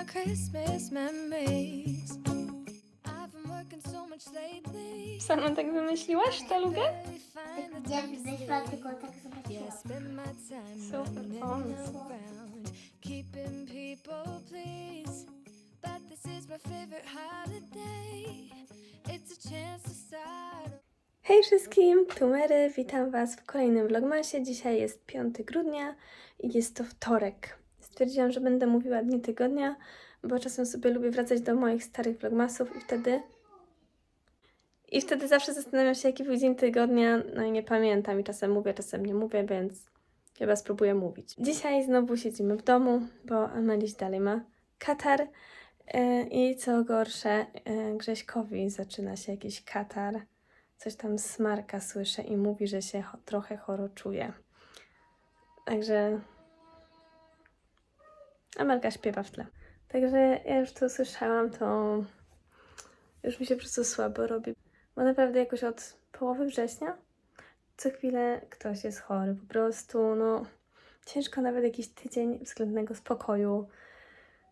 our Christmas memories. I've been working so much lately. Sama tak wymyśliłaś tę lugę? Sleep. tylko tak zobaczyłam. Yeah, spend my time Super running pomysł. around, keeping people pleased. But this is my favorite holiday. It's a chance to start. Hej wszystkim, tu Mary, witam Was w kolejnym vlogmasie. Dzisiaj jest 5 grudnia i jest to wtorek. Stwierdziłam, że będę mówiła dni tygodnia, bo czasem sobie lubię wracać do moich starych vlogmasów i wtedy... I wtedy zawsze zastanawiam się, jaki był dzień tygodnia, no i nie pamiętam i czasem mówię, czasem nie mówię, więc chyba spróbuję mówić. Dzisiaj znowu siedzimy w domu, bo Ameliś dalej ma katar yy, i co gorsze, yy, Grześkowi zaczyna się jakiś katar coś tam smarka słyszę i mówi, że się trochę choro czuje. Także Amelka śpiewa w tle. Także ja już to słyszałam, to już mi się po prostu słabo robi. Bo naprawdę jakoś od połowy września co chwilę ktoś jest chory. Po prostu, no ciężko nawet jakiś tydzień względnego spokoju.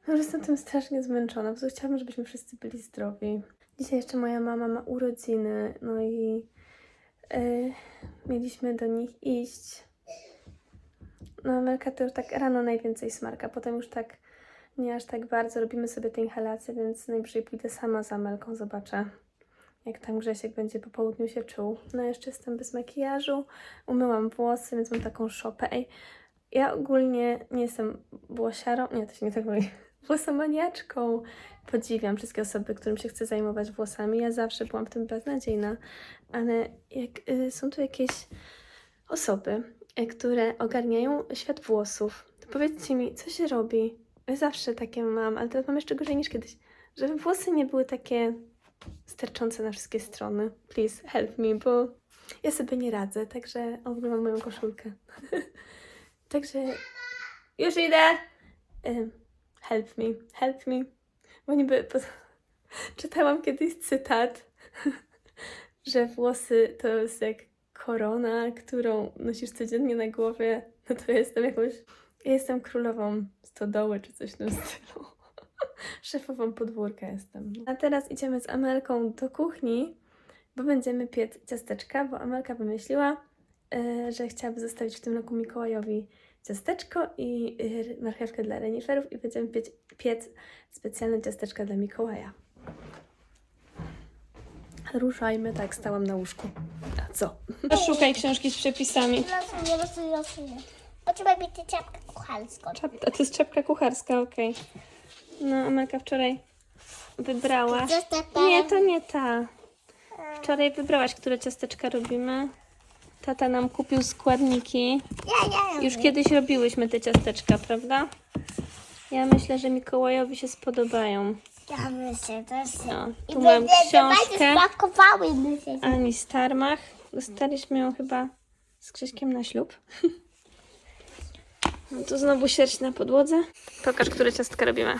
No, jestem tym strasznie zmęczona. Po prostu chciałabym, żebyśmy wszyscy byli zdrowi. Dzisiaj jeszcze moja mama ma urodziny, no i e, mieliśmy do nich iść. No, Amelka to już tak rano najwięcej smarka, potem już tak nie aż tak bardzo. Robimy sobie te inhalacje, więc najwyżej pójdę sama z Amelką, zobaczę jak tam Grzesiek będzie po południu się czuł. No jeszcze jestem bez makijażu, umyłam włosy, więc mam taką szopę. Ja ogólnie nie jestem włosiarą, nie, to się nie tak mówi, włosomaniaczką. Podziwiam wszystkie osoby, którym się chce zajmować włosami. Ja zawsze byłam w tym beznadziejna, ale jak y, są tu jakieś osoby, które ogarniają świat włosów, to powiedzcie mi, co się robi? Ja zawsze takie mam, ale teraz mam jeszcze gorzej niż kiedyś. Żeby włosy nie były takie sterczące na wszystkie strony. Please help me, bo ja sobie nie radzę, także o, w ogóle mam moją koszulkę. także już idę. Ym, help me, help me. Bo niby po... czytałam kiedyś cytat, że włosy to jest jak korona, którą nosisz codziennie na głowie. No to jestem jakąś. Ja jestem królową stodoły czy coś w tym stylu. Szefową podwórka jestem. A teraz idziemy z Amelką do kuchni, bo będziemy piec ciasteczka, bo Amelka wymyśliła, e, że chciałaby zostawić w tym roku Mikołajowi ciasteczko i e, marchewkę dla reniferów i będziemy piec, piec specjalne ciasteczka dla Mikołaja. Ruszajmy, tak, stałam na łóżku. A co? Szukaj książki z przepisami. Losuję, losuję, losuję. Potrzeba mi tę czapkę kucharską. Czap, a to jest czapka kucharska, okej. No, Amelka wczoraj wybrała. Ta Nie, to nie ta. Wczoraj wybrałaś, które ciasteczka robimy. Tata nam kupił składniki. Ja, ja, ja. Już kiedyś robiłyśmy te ciasteczka, prawda? Ja myślę, że Mikołajowi się spodobają. Ja myślę, to jest... No, I tu mam książkę smakowały, myślę. Ani Starmach. Dostaliśmy ją chyba z Krzyśkiem na ślub. No tu znowu sierść na podłodze. Pokaż, które ciastka robimy.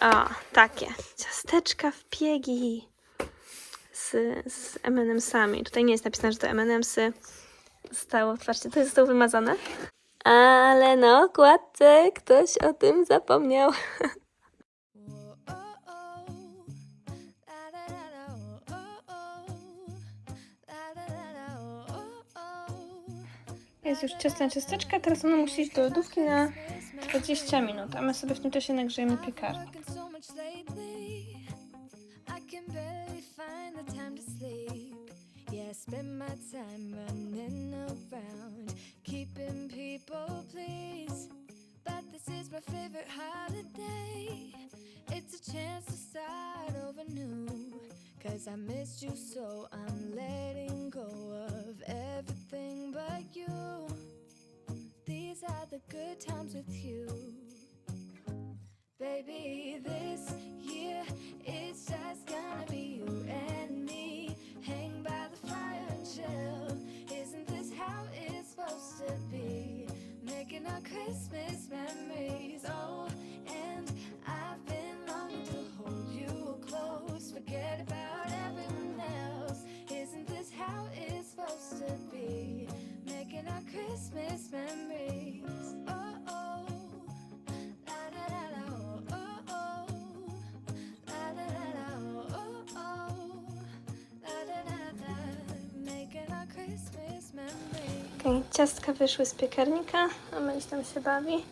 O, takie. Ciasteczka w piegi. Z, z M&M'sami. Tutaj nie jest napisane, że to M&M'sy. Zostało, patrzcie, to zostało wymazane. Ale no, kładce, ktoś o tym zapomniał. Jest już ciasna ciasteczka, teraz ona musi iść do lodówki na 20 minut, a my sobie w tym czasie nagrzejemy new. Cause I missed you, so. I'm letting go of everything but you. These are the good times with you. Baby, this year it's just gonna be you and me. Hang by the fire and chill. Isn't this how it's supposed to be? Making our Christmas Okej, ciastka wyszły z piekarnika, a Myś tam się bawi.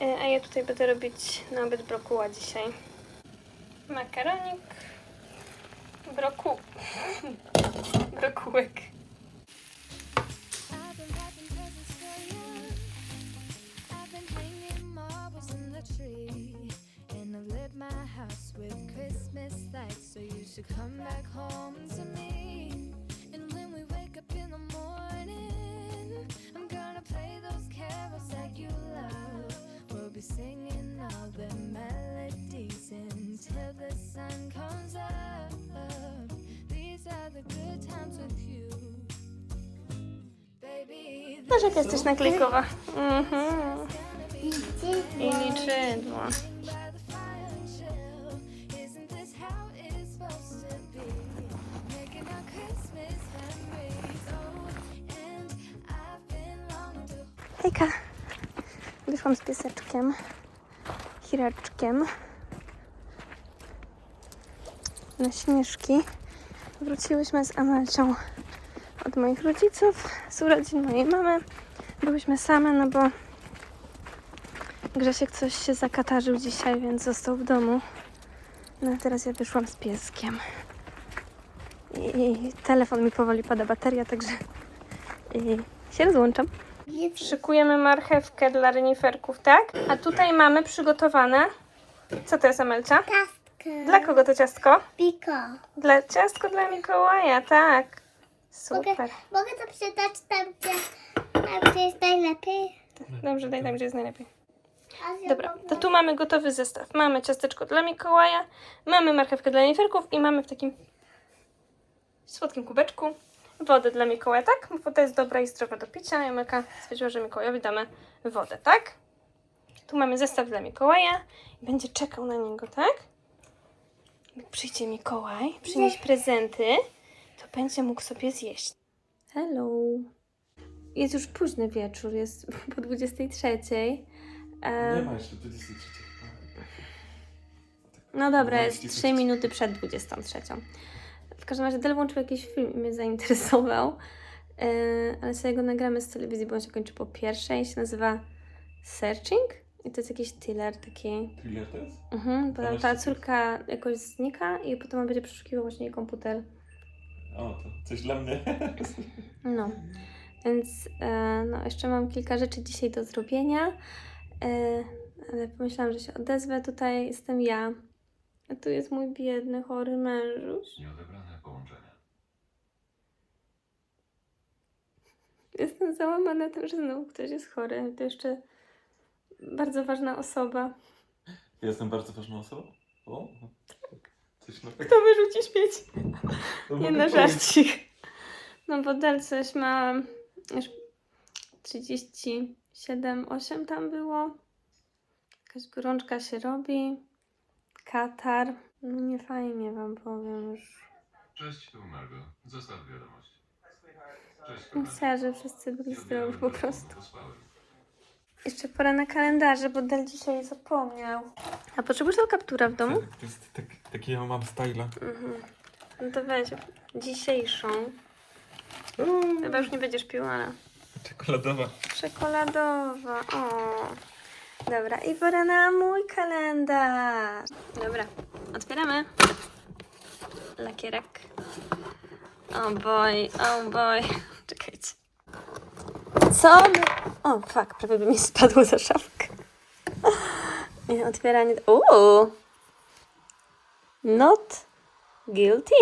E, A ja tutaj będę robić na obiad brokuła dzisiaj. Makaronik, broku... brokułek. I've lit my house with Christmas lights. So you should come back home Christmas memories. Oh, and I've been longing to Hejka. Wyszłam z pieseczkiem. Chiraczkiem. Na śnieżki. Wróciłyśmy z Amelcią od moich rodziców, z urodzin mojej mamy. Byłyśmy same, no bo Grzesiek coś się zakatarzył dzisiaj, więc został w domu. No a teraz ja wyszłam z pieskiem. I, telefon mi powoli pada bateria, także się rozłączam. Szykujemy marchewkę dla reniferków, tak? A tutaj mamy przygotowane. Co to jest, Amelcia? Ciastkę. Dla kogo to ciastko? Piko. Dla ciastko dla Mikołaja, tak. Mogę, Super. mogę to przeczytać tam, gdzie, tam, gdzie jest najlepiej? Dobrze, daj tam, gdzie jest najlepiej. A Dobra, to tu mamy gotowy zestaw. Mamy ciasteczko dla Mikołaja, mamy marchewkę dla reniferków i mamy w takim słodkim kubeczku wodę dla Mikołaja, tak? Woda jest dobra i zdrowa do picia. Jamelka stwierdziła, że Mikołajowi damy wodę, tak? Tu mamy zestaw dla Mikołaja i będzie czekał na niego, tak? Jak przyjdzie Mikołaj, przynieść prezenty, będzie mógł sobie zjeść. Hello. Jest już późny wieczór, jest po 23. Nie ma jeszcze 23 chyba. No dobra, jest 23. 3 minuty przed 23. W każdym razie Del włączył jakiś film i mnie zainteresował, yy, ale sobie go nagramy z telewizji, bo on się kończy po pierwszej. Się nazywa Searching i to jest jakiś thriller taki. Thriller to jest? Mhm, bo tam ta córka jakoś znika i potem on będzie przeszukiwał właśnie jej komputer. O, to coś dla mnie. No, więc e, no, jeszcze mam kilka rzeczy dzisiaj do zrobienia, e, ale pomyślałam, że się odezwę. Tutaj jestem ja, a tu jest mój biedny, chory mężuś. Nieodebrane połączenia. Jestem załamana tym, że znowu ktoś jest chory. To jeszcze bardzo ważna osoba. Jestem bardzo ważną osobą. O, coś nowego. Kto wyrzuci śmieci? To Nie pomóc. żarcik. No bo Del coś ma już 37, 8 tam było. Jakaś gorączka się robi. Katar. No nie fajnie wam powiem już. Cześć, tu Margo. Zostaw wiadomość. Cześć, Myślałam, że wszyscy byli zdrowi po prostu. Pospałem. Jeszcze pora na kalendarze, bo Del dzisiaj zapomniał. A potrzebujesz tą kapturę w domu? To jest tak, taki ja mam styla. Mhm. No to weź dzisiejszą. Chyba już nie będziesz pił, ale... Czekoladowa. Czekoladowa, o. Dobra, i pora na mój kalendarz. Dobra, otwieramy. Lakierek. O boy, o boy. Czekajcie. Co? O, fuck, prawie by mi spadło za szafkę. Otwieranie. Uuu. Not guilty.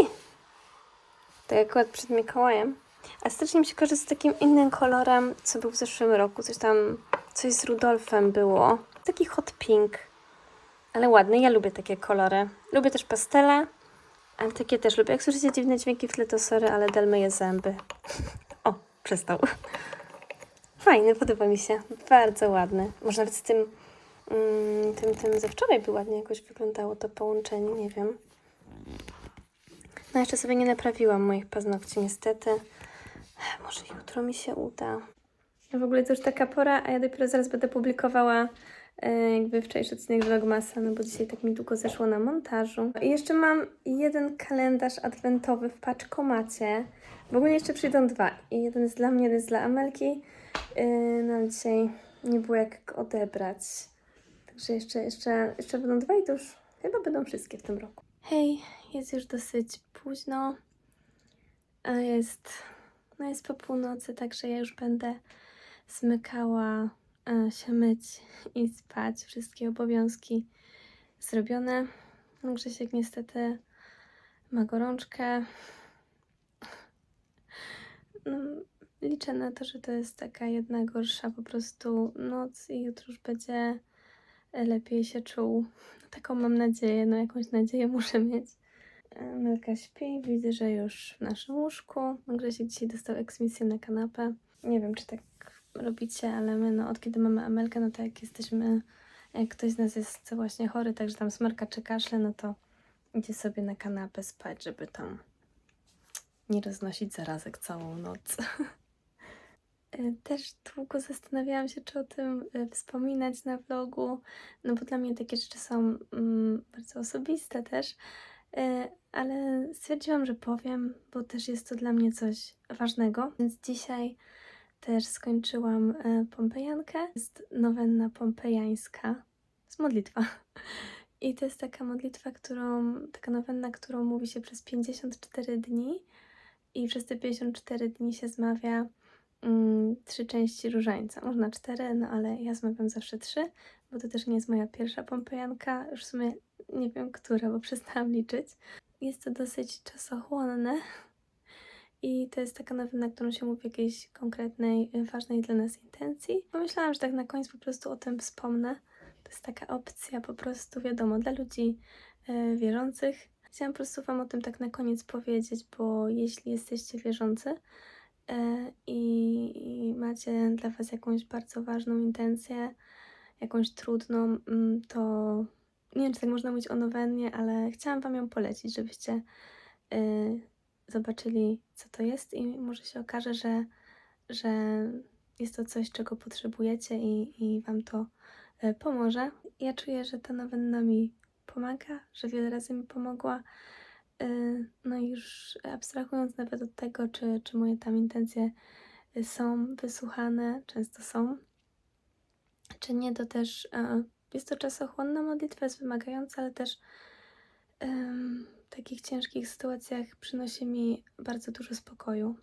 Tak akurat przed Mikołajem. A strasznie mi się kojarzy z takim innym kolorem, co był w zeszłym roku. Coś tam, coś z Rudolfem było. Taki hot pink. Ale ładny, ja lubię takie kolory. Lubię też pastele, ale takie też lubię. Jak słyszycie dziwne dźwięki w tle, to sorry, ale Del myje zęby. O, przestał. Fajny, podoba mi się. Bardzo ładny. Może nawet z tym, mm, tym, tym ze wczoraj by ładnie jakoś wyglądało to połączenie, nie wiem. No jeszcze sobie nie naprawiłam moich paznokci niestety. Może jutro mi się uda. W ogóle to już taka pora, a ja dopiero zaraz będę publikowała e, jakby wczorajszy odcinek Vlogmasa, no bo dzisiaj tak mi długo zeszło na montażu. I jeszcze mam jeden kalendarz adwentowy w paczkomacie, W ogóle jeszcze przyjdą dwa. I jeden jest dla mnie, jeden jest dla Amelki. Yy, no dzisiaj nie było jak odebrać. Także jeszcze, jeszcze, jeszcze będą dwa i to już chyba będą wszystkie w tym roku. Hej, jest już dosyć późno. Jest, no jest po północy, także ja już będę zmykała e, się myć i spać. Wszystkie obowiązki zrobione. Grzesiek niestety ma gorączkę. No, liczę na to, że to jest taka jedna gorsza po prostu noc i jutro już będzie e, lepiej się czuł. Taką mam nadzieję, no jakąś nadzieję muszę mieć. E, Melka śpi, widzę, że już w naszym łóżku. Grzesiek dzisiaj dostał eksmisję na kanapę. Nie wiem, czy tak robicie, ale my no, od kiedy mamy Amelkę, no to jak jesteśmy, jak ktoś z nas jest właśnie chory, także tam smarka czy kaszle, no to idzie sobie na kanapę spać, żeby tam nie roznosić zarazek całą noc. E, Też długo zastanawiałam się, czy o tym e, wspominać na vlogu, no bo dla mnie takie rzeczy są mm, bardzo osobiste też, E, ale stwierdziłam, że powiem, bo też jest to dla mnie coś ważnego, więc dzisiaj też skończyłam pompejankę. Jest nowenna pompejańska, jest modlitwa. I to jest taka modlitwa, którą, taka nowenna, którą mówi się przez 54 dni i przez te 54 dni się zmawia mm, trzy części różańca. Można cztery, no ale ja zmawiam zawsze trzy, bo to też nie jest moja pierwsza pompejanka. Już w sumie nie wiem, która, bo przestałam liczyć. Jest to dosyć czasochłonne i to jest taka nowina, którą się mówi w jakiejś konkretnej, y, ważnej dla nas intencji. Pomyślałam, że tak na koniec po prostu o tym wspomnę. To jest taka opcja po prostu, wiadomo, dla ludzi e, wierzących. Chciałam po prostu Wam o tym tak na koniec powiedzieć, bo jeśli jesteście wierzący i, i macie dla Was jakąś bardzo ważną intencję, jakąś trudną, mm, to nie wiem, czy tak można mówić o nowennie, ale chciałam Wam ją polecić, żebyście y, zobaczyli, co to jest i może się okaże, że, że jest to coś, czego potrzebujecie i, i Wam to y, pomoże. Ja czuję, że ta nowenna mi pomaga, że wiele razy mi pomogła. Y, no już abstrahując nawet od tego, czy, czy moje tam intencje y, są wysłuchane, często są, czy nie, to też e, jest to czasochłonna modlitwa, jest wymagająca, ale też w takich ciężkich sytuacjach przynosi mi bardzo dużo spokoju.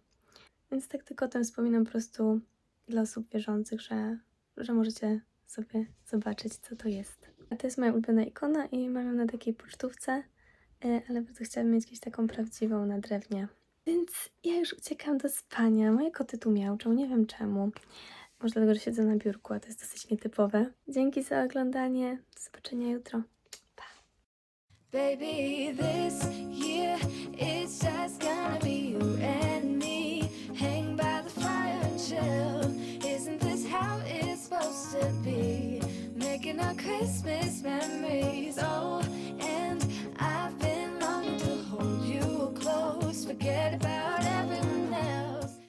Więc tak tylko o tym wspominam po prostu dla osób wierzących, że, że możecie sobie zobaczyć, co to jest. A to jest moja ulubiona ikona i mam ją na takiej pocztówce, ale bardzo chciałabym mieć jakąś taką prawdziwą na drewnie. Więc ja już uciekam do spania. Moje koty tu miauczą, nie wiem czemu. Może dlatego, że siedzę na biurku, a to jest dosyć nietypowe. Dzięki za oglądanie. Do zobaczenia jutro. Baby, this year just gonna be you and me. Hang by the fire and chill. Isn't this how it's supposed to be? Making our Christmas memories. Oh, and forget about